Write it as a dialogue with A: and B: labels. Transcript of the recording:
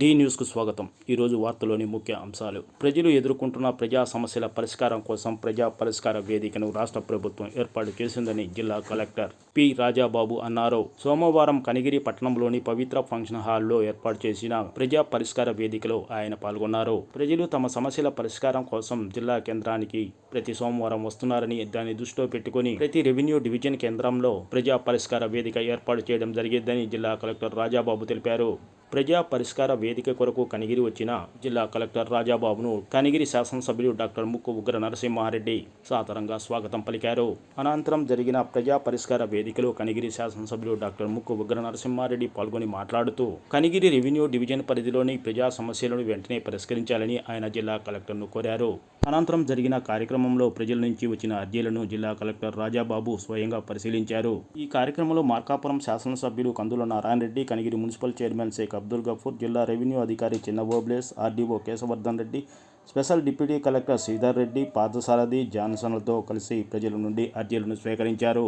A: D న్యూస్కు స్వాగతం. ఈరోజు వార్తలోని ముఖ్య అంశాలు. ప్రజలు ఎదుర్కొంటున్న ప్రజా సమస్యల పరిష్కారం కోసం ప్రజా పరిష్కార వేదికను రాష్ట్ర ప్రభుత్వం ఏర్పాటు చేసిందని జిల్లా కలెక్టర్ పి రాజాబాబు అన్నారు. సోమవారం కనిగిరి పట్టణంలోని పవిత్ర ఫంక్షన్ హాల్లో ఏర్పాటు చేసిన ప్రజా పరిష్కార వేదికలో ఆయన పాల్గొన్నారు. ప్రజలు తమ సమస్యల పరిష్కారం కోసం జిల్లా కేంద్రానికి ప్రతి సోమవారం వస్తున్నారని దాన్ని దృష్టిలో పెట్టుకుని ప్రతి రెవెన్యూ డివిజన్ కేంద్రంలో ప్రజా పరిష్కార వేదిక ఏర్పాటు చేయడం జరిగిందని జిల్లా కలెక్టర్ రాజాబాబు తెలిపారు. ప్రజా పరిష్కార వేదిక కొరకు కనిగిరి వచ్చిన జిల్లా కలెక్టర్ రాజాబాబును కనిగిరి శాసనసభ్యులు డాక్టర్ ముక్కు ఉగ్ర నరసింహారెడ్డి సాదరంగా స్వాగతం పలికారు. అనంతరం జరిగిన ప్రజా పరిష్కార వేదికలో కనిగిరి శాసనసభ్యులు డాక్టర్ ముక్కు ఉగ్ర నరసింహారెడ్డి పాల్గొని మాట్లాడుతూ కనిగిరి రెవెన్యూ డివిజన్ పరిధిలోని ప్రజా సమస్యలను వెంటనే పరిష్కరించాలని ఆయన జిల్లా కలెక్టర్ను కోరారు. అనంతరం జరిగిన కార్యక్రమంలో ప్రజల నుంచి వచ్చిన అర్జీలను జిల్లా కలెక్టర్ రాజాబాబు స్వయంగా పరిశీలించారు. ఈ కార్యక్రమంలో మార్కాపురం శాసనసభ్యులు కందుల నారాయణ రెడ్డి కనిగిరి మున్సిపల్ చైర్మన్ శేఖర్ అబ్దుల్ గఫూర్ జిల్లా రెవెన్యూ అధికారి చిన్నబోబ్లేస్ RDO Keshavardhan Reddy special deputy collector Sridhar Reddy Parthasarathi జాన్సన్లతో కలిసి ప్రజల నుండి అర్జీలను స్వీకరించారు.